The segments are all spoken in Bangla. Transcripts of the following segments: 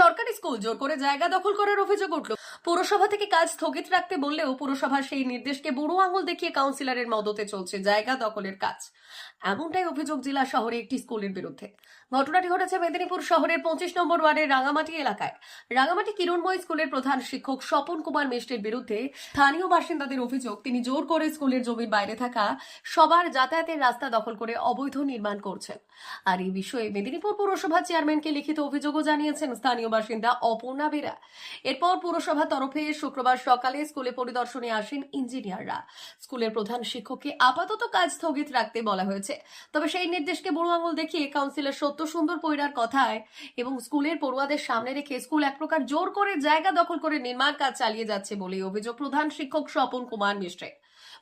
সরকারি স্কুল জোর করে জায়গা দখল করার অভিযোগ উঠল। পুরসভা থেকে কাজ স্থগিত রাখতে বললেও পুরসভার সেই নির্দেশকে বুড়ো আঙুল দেখিয়ে কাউন্সিলরের মদতে চলছে জায়গা দখলের কাজ। এমনটাই অভিযোগ জেলা শহরে একটি স্কুলের বিরুদ্ধে। ঘটনাটি ঘটেছে মেদিনীপুর শহরের পঁচিশ নম্বর ওয়ার্ডের রাঙামাটি এলাকায়। রাঙামাটি কিরণময় স্কুলের প্রধান শিক্ষক স্বপন কুমার মিষ্টের বিরুদ্ধে স্থানীয় বাসিন্দাদের অভিযোগ, তিনি জোর করে স্কুলের জমির বাইরে থাকা সবার যাতায়াতের রাস্তা দখল করে অবৈধ নির্মাণ করছেন। আর এই বিষয়ে মেদিনীপুর পুরসভা চেয়ারম্যানকে লিখিত অভিযোগও জানিয়েছেন স্থানীয় বাসিন্দা অপর্ণা বেরা। এরপর পুরসভা তরফে শুক্রবার সকালে স্কুলে পরিদর্শনে আসেন ইঞ্জিনিয়াররা। স্কুলের প্রধান শিক্ষককে আপাতত কাজ স্থগিত রাখতে বলা হয়েছে। তবে সেই নির্দেশকে বুড়ো আঙুল দেখিয়ে কাউন্সিলর সত্য সুন্দর পৈরার কথায় এবং স্কুলের পড়ুয়াদের সামনে রেখে স্কুল এক প্রকার জোর করে জায়গা দখল করে নির্মাণ কাজ চালিয়ে যাচ্ছে বলে অভিযোগ প্রধান শিক্ষক স্বপন কুমার মিশ্রে।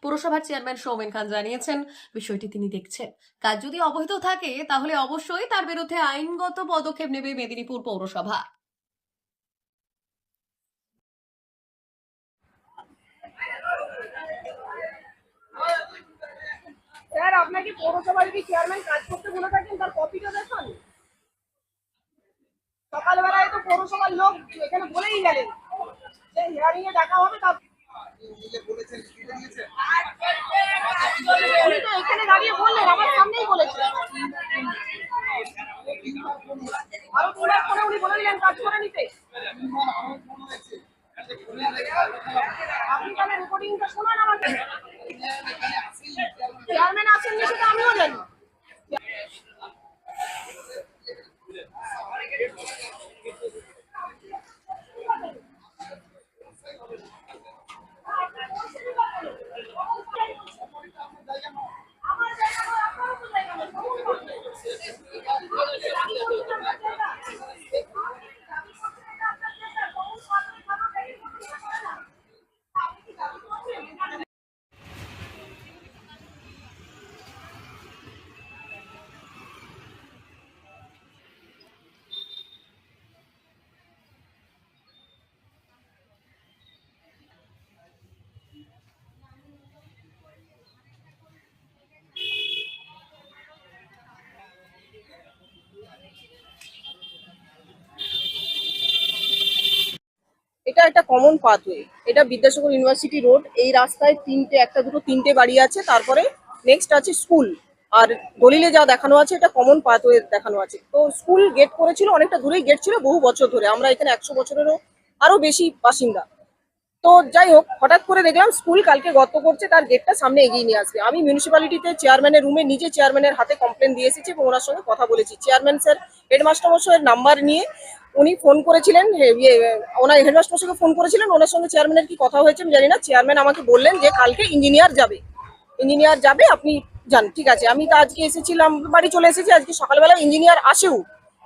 পুরসভার চেয়ারম্যান সৌমেন খান জানিয়েছেন, বিষয়টি তিনি দেখছেন। কাজ যদি অবৈধ থাকে, তাহলে অবশ্যই তার বিরুদ্ধে আইনগত পদক্ষেপ নেবে মেদিনীপুর পৌরসভা স্যার আপনাকে পৌরসভার যদি চেয়ারম্যান কাজ করতে বলে থাকেন? তার কপিটা দেখুন। সকালবেলায় তো পৌরসভার লোক এখানে বলেই গেলেন যে হিয়ারিং এ ডাকা হবে তা এখানে দাঁড়িয়ে বললেন আমার সামনেই বলেছেন আরও তিনবার ফোনে উনি বলে দিলেন কাজ করে নিতে আপনি তাহলে রেকর্ডিংটা শোনান আমাকে চেয়ারম্যান আসেননি সেটা আমিও জানি এটা একটা কমন পাথওয়ে এটা বিদ্যাসাগর ইউনিভার্সিটি রোড এই রাস্তায় তিনটে, একটা, দুটো, তিনটে বাড়ি আছে। তারপরে নেক্সট আছে স্কুল আর দলিলে যা দেখানো আছে, এটা কমন পাথওয়ে দেখানো আছে। তো স্কুল গেট করেছিল, অনেকটা দূরেই গেট ছিল, বহু বছর ধরে। আমরা এখানে একশো বছরেরও আরও বেশি বাসিন্দা। তো যাই হোক, হঠাৎ করে দেখলাম স্কুল কালকে গর্ত করছে, তার গেটটা সামনে এগিয়ে নিয়ে আসবে। আমি মিউনিসিপ্যালিটিতে চেয়ারম্যানের রুমে নিজে চেয়ারম্যানের হাতে কমপ্লেন দিয়ে এসেছি এবং ওনার সঙ্গে কথা বলেছি। চেয়ারম্যান স্যার হেডমাস্টার মশাইয়ের নাম্বার নিয়ে উনি ফোন করেছিলেন ইয়ে ওনার হেডমাস্টার মশাইকে ফোন করেছিলেন, ওনার সঙ্গে চেয়ারম্যানের কি কথা হয়েছে আমি জানি না। চেয়ারম্যান আমাকে বললেন যে কালকে ইঞ্জিনিয়ার যাবে। ইঞ্জিনিয়ার যাবে, আপনি যান, ঠিক আছে। আমি তো আজকে এসেছিলাম, বাড়ি চলে এসেছি, আজকে সকালবেলা ইঞ্জিনিয়ার আসেও।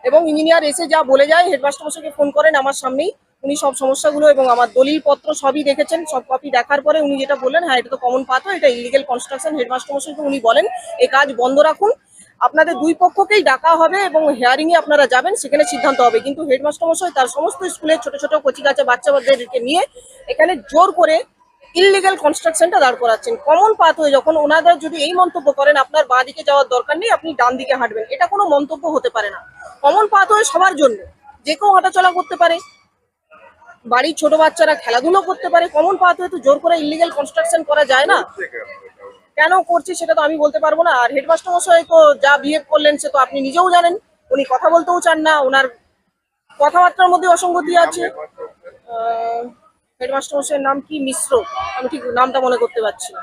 এবং ইঞ্জিনিয়ার এসে যা বলে যায় হেডমাস্টার মশাইকে ফোন করেন আমার সামনেই। উনি সব সমস্যাগুলো এবং আমার দলিল পত্র সবই দেখেছেন, সব কপি দেখার পরে উনি যেটা বললেন হ্যাঁ এটা তো কমন পাথর এটা ইলিগেল কনস্ট্রাকশন হেডমাস্টার মশাইকে উনি বলেন এই কাজ বন্ধ রাখুন। আপনাদের দুই পক্ষকেই ডাকা হবে এবং হেয়ারিং এ আপনারা যাবেন, সেখানে সিদ্ধান্ত হবে। কিন্তু হেডমাস্টার মশাই তার সমস্ত স্কুলের ছোট ছোট কচি কাচা বাচ্চাদেরকে নিয়ে এখানে জোর করে ইললিগাল কনস্ট্রাকশনটা দাঁড় করাচ্ছেন। কমন পাথ হয়ে যখন ওনাদের যদি এই মন্তব্য করেন, আপনার বাঁ দিকে যাওয়ার দরকার নেই, আপনি ডান দিকে হাঁটবেন। এটা কোনো মন্তব্য হতে পারে না। কমন পাথ হয়ে সবার জন্য যে কেউ হাঁটাচলা করতে পারে, বাড়ির ছোট বাচ্চারা খেলাধুলো করতে পারে। কমন পাথ হয়ে তো জোর করে ইলিগাল কনস্ট্রাকশন করা যায় না। কেন করছে সেটা তো আমি বলতে পারব না। আর হেডমাস্টার মশাই তো যা বিহেভ করলেন সে তো আপনি নিজেও জানেন। উনি কথা বলতেও চান না ওনার কথাবার্তার মধ্যে অসঙ্গতি আছে। হেডমাস্টার মশাইয়ের নাম কি? মিশ্র। আমি ঠিক নামটা মনে করতে পারছি না।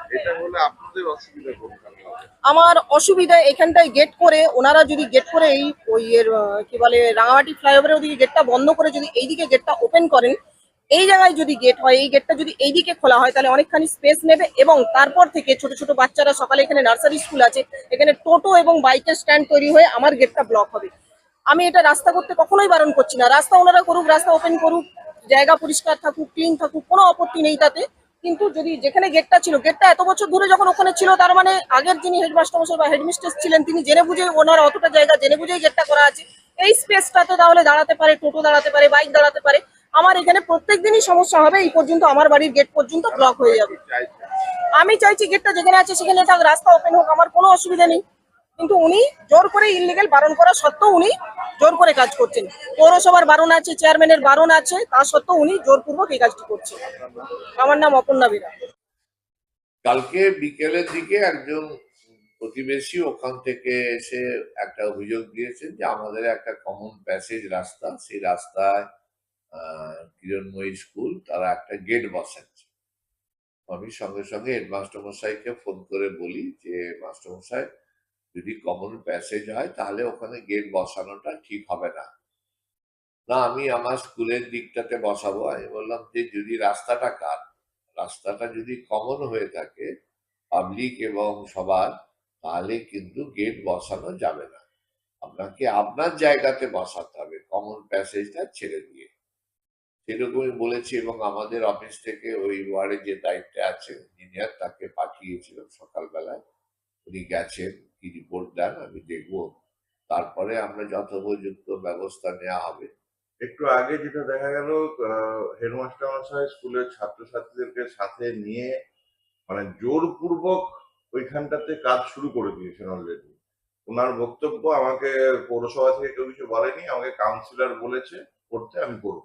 আমার অসুবিধা এখানটায় গেট করে ওনারা যদি গেট করে এই ওই এর কি বলে রাঙামাটি ফ্লাইওভারের ওদিকে গেটটা বন্ধ করে যদি এইদিকে গেটটা ওপেন করেন এই জায়গায় যদি গেট হয়, এই গেটটা যদি এইদিকে খোলা হয়, তাহলে অনেকখানি স্পেস নেবে এবং তারপর থেকে ছোট ছোট বাচ্চারা সকালে এখানে নার্সারি স্কুল আছে, এখানে টোটো এবং বাইকের স্ট্যান্ড তৈরি হয়ে আমার গেটটা ব্লক হবে। আমি এটা রাস্তা করতে কখনোই বারণ করছি না। রাস্তা ওনারা করুক, রাস্তা ওপেন করুক, জায়গা পরিষ্কার থাকুক ক্লিন থাকুক, কোনো আপত্তি নেই তাতে। কিন্তু যদি যেখানে গেটটা ছিল গেটটা এত বছর ধরে যখন ওখানে ছিল, তার মানে আগের যিনি হেডমাস্টার বা হেডমিস্ট্রেস ছিলেন, তিনি জেনে বুঝে ওনার অতটা জায়গা, জেনে বুঝেই গেটটা করা আছে। এই স্পেসটাতে তাহলে দাঁড়াতে পারে, টোটো দাঁড়াতে পারে বাইক দাঁড়াতে পারে। আমার এখানে প্রত্যেক দিনই সমস্যা হবে, এই পর্যন্ত আমার বাড়ির গেট পর্যন্ত ব্লক হয়ে যাবে। আমি চাইছি গেটটা যেখানে আছে সেখানে থাক, রাস্তা ওপেন হোক, আমার কোনো অসুবিধা নেই। কিন্তু উনি জোর করে ইলিগেল বারণ করা সত্ত্বেও উনি জোর করে কাজ করছেন। পৌরসভার বারণ আছে চেয়ারম্যানের বারণ আছে, তা সত্ত্বেও উনি জোরপূর্বক এই কাজটি করছেন। আমার নাম অপর্ণা বিরা। কালকে বিকেলের দিকে একজন প্রতিবেশী ওখান থেকে এসে একটা অভিযোগ দিয়েছেন যে আমাদের একটা কমন প্যাসেজ রাস্তা, সেই রাস্তায় কিরণময়ী স্কুল, তারা একটা গেট বসাচ্ছে। আমি সঙ্গে সঙ্গে হেডমাস্টার মশাইকে ফোন করে বলি যে মাস্টার মশাই যদি কমন প্যাসেজ হয়, তাহলে ওখানে গেট বসানোটা ঠিক হবে না। না, আমি আমার স্কুলের দিকটাতে বসাবো। আমি বললাম যে যদি রাস্তাটা কার? রাস্তাটা যদি কমন হয়ে থাকে পাবলিক এবং সবার, তাহলে কিন্তু গেট বসানো যাবে না। আপনাকে আপনার জায়গাতে বসাতে হবে কমন প্যাসেজটা ছেড়ে দিয়ে। সেরকমই বলেছি এবং আমাদের অফিস থেকে ওই ওয়ার্ডে যে দায়িত্বে আছে ইঞ্জিনিয়ার তাকে পাঠিয়েছিল সকালবেলায়। উনি গেছেন, কি রিপোর্ট দেন আমি দেখব। তারপরে আমরা যথোপযুক্ত ব্যবস্থা নেওয়া হবে। একটু আগে যেটা দেখা গেল হেডমাস্টার মশাই স্কুলের ছাত্রছাত্রীদেরকে সাথে নিয়ে মানে জোরপূর্বক ওইখানটাতে কাজ শুরু করে দিয়েছেন অলরেডি ওনার বক্তব্য আমাকে পৌরসভা থেকে কেউ কিছু বলেনি, আমাকে কাউন্সিলর বলেছে, করতে আমি করব।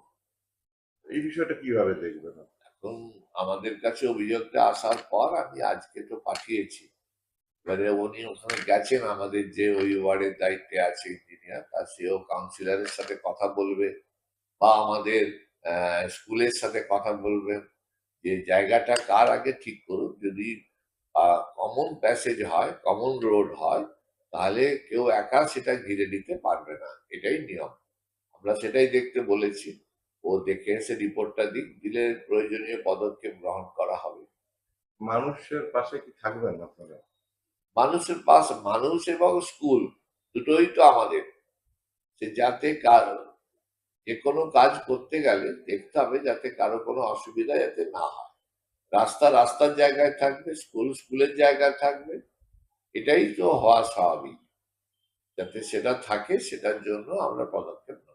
এই বিষয়টা কীভাবে দেখবেন? এখন আমাদের কাছে অভিযোগটা আসার পর আমি আজকে তো পাঠিয়েছি। এবারে উনি ওখানে গেছেন, আমাদের যে ওই ওয়ার্ডের দায়িত্বে আছে ইঞ্জিনিয়ার, তা সেও কাউন্সিলরের সাথে কথা বলবে বা আমাদের স্কুলের সাথে কথা বলবেন যে জায়গাটা কার আগে ঠিক করুন যদি কমন প্যাসেজ হয় কমন রোড হয়, তাহলে কেউ একা সেটা ঘিরে নিতে পারবে না। এটাই নিয়ম। আমরা সেটাই দেখতে বলেছি। ও দেখে এসে রিপোর্টটা দিক দিলে প্রয়োজনীয় পদক্ষেপ গ্রহণ করা হবে। মানুষের পাশে কি থাকবেন আপনারা? মানুষের পাশ মানুষ এবং স্কুল দুটোই তো আমাদের। সে যাতে কার যে কোনো কাজ করতে গেলে দেখতে হবে যাতে কারও কোনো অসুবিধা যাতে না হয়। রাস্তা রাস্তার জায়গায় থাকবে স্কুল স্কুলের জায়গায় থাকবে এটাই তো হওয়া স্বাভাবিক। যাতে সেটা থাকে সেটার জন্য আমরা পদক্ষেপ নেব।